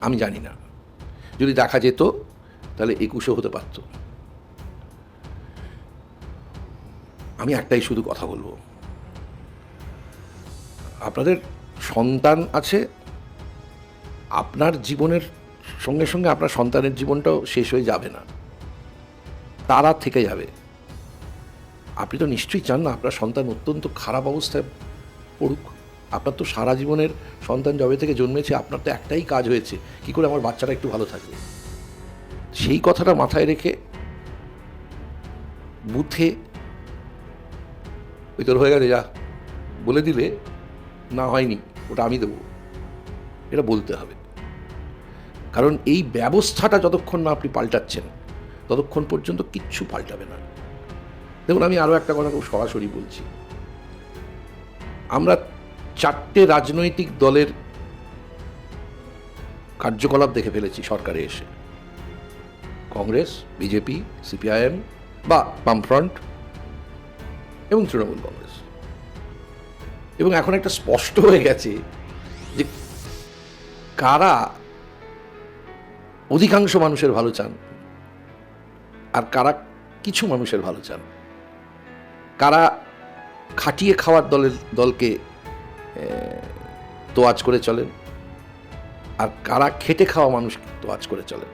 আমি জানি না। যদি দেখা যেত, তাহলে একুশে হতে পারত। আমি একটাই শুধু কথা বলব। আপনাদের সন্তান আছে, আপনার জীবনের সঙ্গে সঙ্গে আপনার সন্তানের জীবনটাও শেষ হয়ে যাবে না। তারা থেকে যাবে। আপনি তো নিশ্চয়ই চান না আপনার সন্তান অত্যন্ত খারাপ অবস্থায় পড়ুক। আপনার তো সারা জীবনের সন্তান জবে থেকে জন্মেছে, আপনার তো একটাই কাজ হয়েছে, কি করে আমার বাচ্চাটা একটু ভালো থাকবে? সেই কথাটা মাথায় রেখে বুথে ওই তোর হয়ে গেছে যা বলে দিলে না হয়নি, ওটা আমি দেবো। এটা বলতে হবে। কারণ এই ব্যবস্থাটা যতক্ষণ না আপনি পাল্টাচ্ছেন, ততক্ষণ পর্যন্ত কিচ্ছু পাল্টাবে না। দেখুন, আমি আরও একটা কথা খুব সরাসরি বলছি। আমরা চারটে রাজনৈতিক দলের কার্যকলাপ দেখে ফেলেছি সরকারে এসে। কংগ্রেস, বিজেপি, সিপিআইএম বা বামফ্রন্ট এবং তৃণমূল কংগ্রেস। এবং এখন একটা স্পষ্ট হয়ে গেছে যে কারা অধিকাংশ মানুষের ভালো চান আর কারা কিছু মানুষের ভালো চান। কারা খাটিয়ে খাওয়ার দলের দলকে তোয়াজ করে চলেন। আর কারা খেটে খাওয়া মানুষ তোয়াজ করে চলেন।